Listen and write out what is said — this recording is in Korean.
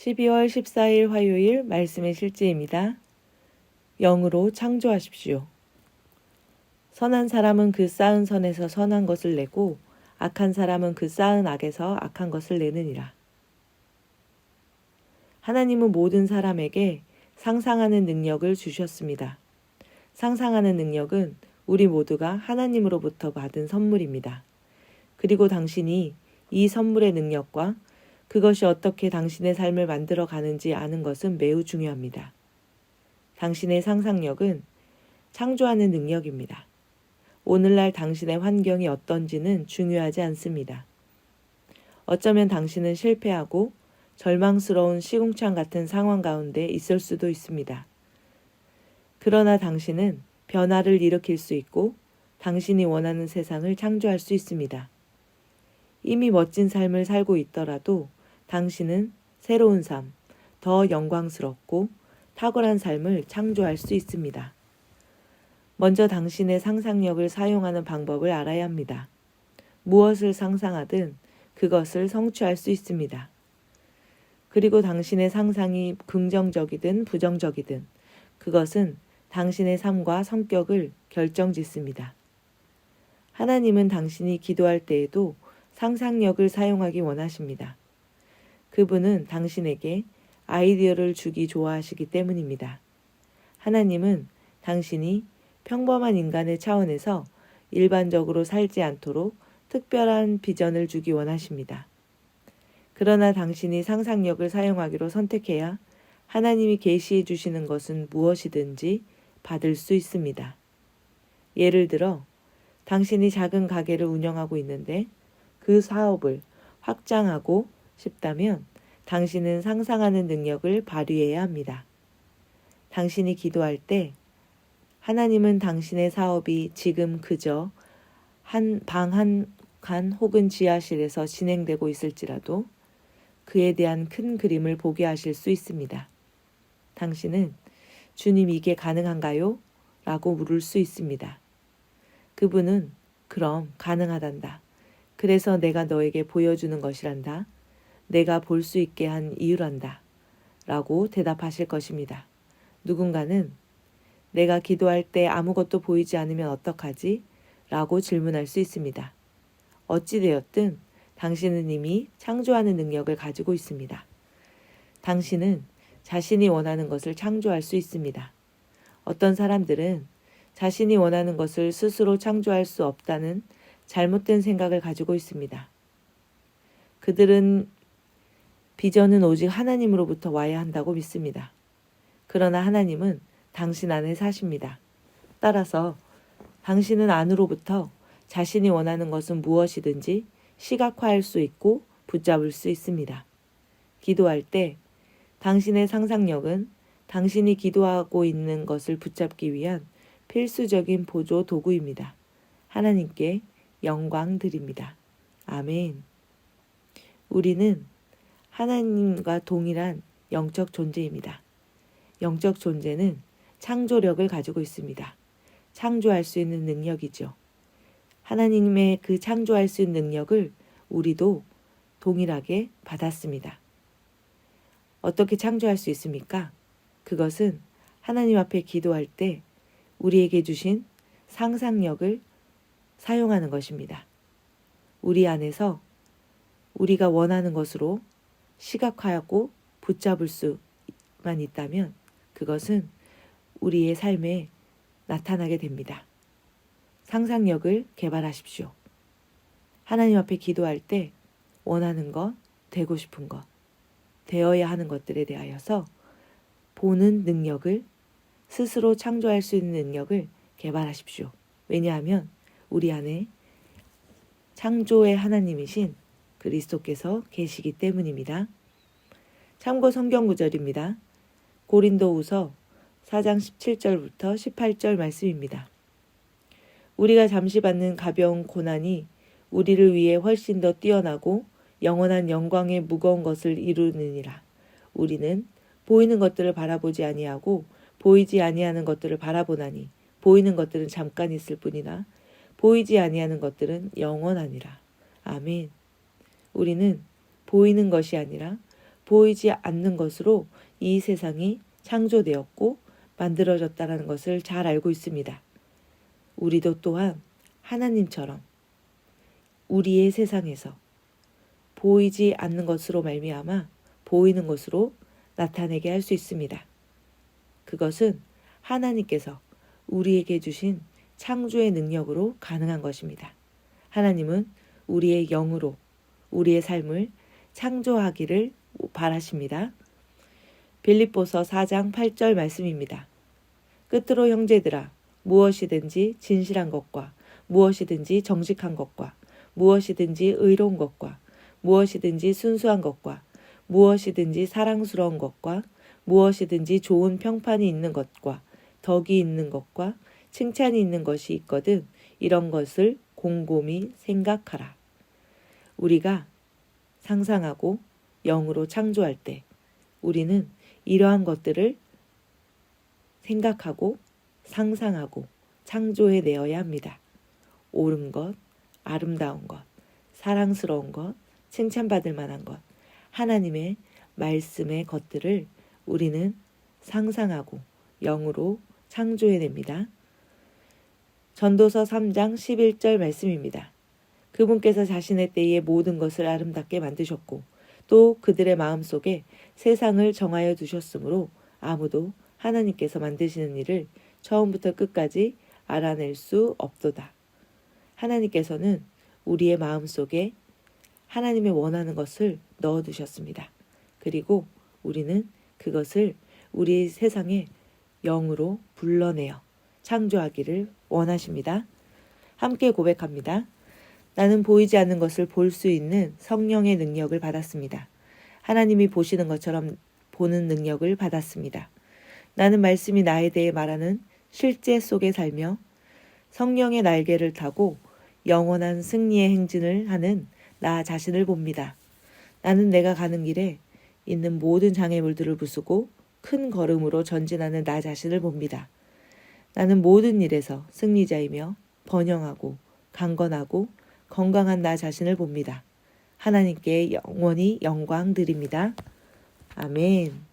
12월 14일 화요일 말씀의 실제입니다. 영으로 창조하십시오. 선한 사람은 그 쌓은 선에서 선한 것을 내고 악한 사람은 그 쌓은 악에서 악한 것을 내느니라. 하나님은 모든 사람에게 상상하는 능력을 주셨습니다. 상상하는 능력은 우리 모두가 하나님으로부터 받은 선물입니다. 그리고 당신이 이 선물의 능력과 그것이 어떻게 당신의 삶을 만들어 가는지 아는 것은 매우 중요합니다. 당신의 상상력은 창조하는 능력입니다. 오늘날 당신의 환경이 어떤지는 중요하지 않습니다. 어쩌면 당신은 실패하고 절망스러운 시궁창 같은 상황 가운데 있을 수도 있습니다. 그러나 당신은 변화를 일으킬 수 있고 당신이 원하는 세상을 창조할 수 있습니다. 이미 멋진 삶을 살고 있더라도 당신은 새로운 삶, 더 영광스럽고 탁월한 삶을 창조할 수 있습니다. 먼저 당신의 상상력을 사용하는 방법을 알아야 합니다. 무엇을 상상하든 그것을 성취할 수 있습니다. 그리고 당신의 상상이 긍정적이든 부정적이든 그것은 당신의 삶과 성격을 결정 짓습니다. 하나님은 당신이 기도할 때에도 상상력을 사용하기 원하십니다. 그분은 당신에게 아이디어를 주기 좋아하시기 때문입니다. 하나님은 당신이 평범한 인간의 차원에서 일반적으로 살지 않도록 특별한 비전을 주기 원하십니다. 그러나 당신이 상상력을 사용하기로 선택해야 하나님이 계시해 주시는 것은 무엇이든지 받을 수 있습니다. 예를 들어, 당신이 작은 가게를 운영하고 있는데 그 사업을 확장하고 싶다면 당신은 상상하는 능력을 발휘해야 합니다. 당신이 기도할 때 하나님은 당신의 사업이 지금 그저 한 방한칸 혹은 지하실에서 진행되고 있을지라도 그에 대한 큰 그림을 보게 하실 수 있습니다. 당신은 주님 이게 가능한가요? 라고 물을 수 있습니다. 그분은 그럼 가능하단다. 그래서 내가 너에게 보여주는 것이란다. 내가 볼 수 있게 한 이유란다. 라고 대답하실 것입니다. 누군가는 내가 기도할 때 아무것도 보이지 않으면 어떡하지? 라고 질문할 수 있습니다. 어찌되었든 당신은 이미 창조하는 능력을 가지고 있습니다. 당신은 자신이 원하는 것을 창조할 수 있습니다. 어떤 사람들은 자신이 원하는 것을 스스로 창조할 수 없다는 잘못된 생각을 가지고 있습니다. 그들은 비전은 오직 하나님으로부터 와야 한다고 믿습니다. 그러나 하나님은 당신 안에 사십니다. 따라서 당신은 안으로부터 자신이 원하는 것은 무엇이든지 시각화할 수 있고 붙잡을 수 있습니다. 기도할 때 당신의 상상력은 당신이 기도하고 있는 것을 붙잡기 위한 필수적인 보조 도구입니다. 하나님께 영광 드립니다. 아멘. 우리는 하나님과 동일한 영적 존재입니다. 영적 존재는 창조력을 가지고 있습니다. 창조할 수 있는 능력이죠. 하나님의 그 창조할 수 있는 능력을 우리도 동일하게 받았습니다. 어떻게 창조할 수 있습니까? 그것은 하나님 앞에 기도할 때 우리에게 주신 상상력을 사용하는 것입니다. 우리 안에서 우리가 원하는 것으로 시각화하고 붙잡을 수만 있다면 그것은 우리의 삶에 나타나게 됩니다. 상상력을 개발하십시오. 하나님 앞에 기도할 때 원하는 것, 되고 싶은 것, 되어야 하는 것들에 대하여서 보는 능력을 스스로 창조할 수 있는 능력을 개발하십시오. 왜냐하면 우리 안에 창조의 하나님이신 그리스도께서 계시기 때문입니다. 참고 성경 구절입니다. 고린도후서 4장 17절부터 18절 말씀입니다. 우리가 잠시 받는 가벼운 고난이 우리를 위해 훨씬 더 뛰어나고 영원한 영광의 무거운 것을 이루느니라. 우리는 보이는 것들을 바라보지 아니하고 보이지 아니하는 것들을 바라보나니 보이는 것들은 잠깐 있을 뿐이나 보이지 아니하는 것들은 영원하니라. 아멘. 우리는 보이는 것이 아니라 보이지 않는 것으로 이 세상이 창조되었고 만들어졌다는 것을 잘 알고 있습니다. 우리도 또한 하나님처럼 우리의 세상에서 보이지 않는 것으로 말미암아 보이는 것으로 나타내게 할 수 있습니다. 그것은 하나님께서 우리에게 주신 창조의 능력으로 가능한 것입니다. 하나님은 우리의 영으로 우리의 삶을 창조하기를 바라십니다. 빌립보서 4장 8절 말씀입니다. 끝으로 형제들아 무엇이든지 진실한 것과 무엇이든지 정직한 것과 무엇이든지 의로운 것과 무엇이든지 순수한 것과 무엇이든지 사랑스러운 것과 무엇이든지 좋은 평판이 있는 것과 덕이 있는 것과 칭찬이 있는 것이 있거든 이런 것을 곰곰이 생각하라. 우리가 상상하고 영으로 창조할 때 우리는 이러한 것들을 생각하고 상상하고 창조해 내어야 합니다. 옳은 것, 아름다운 것, 사랑스러운 것, 칭찬받을 만한 것, 하나님의 말씀의 것들을 우리는 상상하고 영으로 창조해 냅니다. 전도서 3장 11절 말씀입니다. 그분께서 자신의 때에 모든 것을 아름답게 만드셨고 또 그들의 마음 속에 세상을 정하여 두셨으므로 아무도 하나님께서 만드시는 일을 처음부터 끝까지 알아낼 수 없도다. 하나님께서는 우리의 마음 속에 하나님의 원하는 것을 넣어 두셨습니다. 그리고 우리는 그것을 우리 세상에 영으로 불러내어 창조하기를 원하십니다. 함께 고백합니다. 나는 보이지 않는 것을 볼 수 있는 성령의 능력을 받았습니다. 하나님이 보시는 것처럼 보는 능력을 받았습니다. 나는 말씀이 나에 대해 말하는 실제 속에 살며 성령의 날개를 타고 영원한 승리의 행진을 하는 나 자신을 봅니다. 나는 내가 가는 길에 있는 모든 장애물들을 부수고 큰 걸음으로 전진하는 나 자신을 봅니다. 나는 모든 일에서 승리자이며 번영하고 강건하고 건강한 나 자신을 봅니다. 하나님께 영원히 영광 드립니다. 아멘.